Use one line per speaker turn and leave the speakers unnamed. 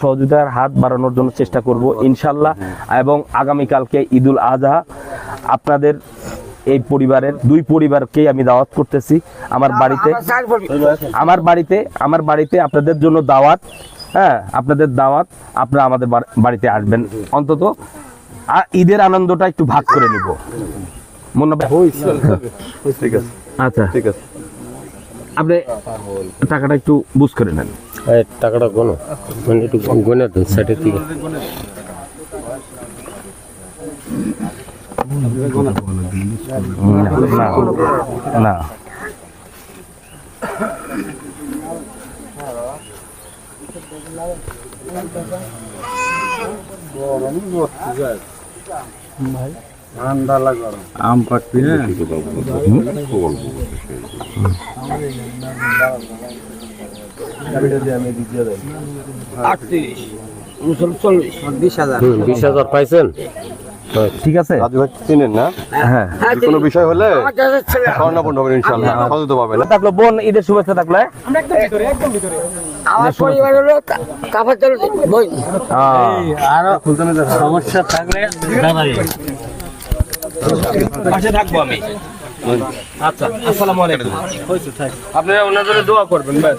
সহযোগিতার হাত বাড়ানোর জন্য চেষ্টা করব ইনশাল্লাহ। এবং আগামীকালকে ঈদুল আজহা আপনাদের এই পরিবারের দুই পরিবারকেই আমি দাওয়াত করতেছি। আমার বাড়িতে আমার বাড়িতে আমার বাড়িতে আপনাদের জন্য দাওয়াত হ্যাঁ আপনাদের দাওয়াত আপনারা আমাদের বাড়িতে আসবেন। অন্তত আর ঈদের আনন্দটা একটু ভাগ করে নিব। মনে
ঠিক আছে
আচ্ছা।
ঠিক আছে।
আপনি টাকাটা একটু বুঝ করে নেন।
টাকাটা গোনো। মানে একটু গোনে দেন সাইডের দিকে।
না।
আম পাকবি হ্যাঁ
হুম, বিশ হাজার। পাইছেন?
ঠিক আছে?
রাজু ভাই চিনেন না?
হ্যাঁ।
কোনো বিষয় হলে স্বর্ণাপন্ন হবেন ইনশাল্লাহ সহযোগিতা পাবেন
থাকল বোন ঈদের শুভেচ্ছা থাকল হ্যাঁ?
আমার পরিবার হলো কাপড় চল বই
আহ,
সমস্যা থাকলে জানাই
পাশে থাকব আমি। আচ্ছা আসসালামু আলাইকুম। আপনারা ওনাদের দোয়া করবেন ব্যাস।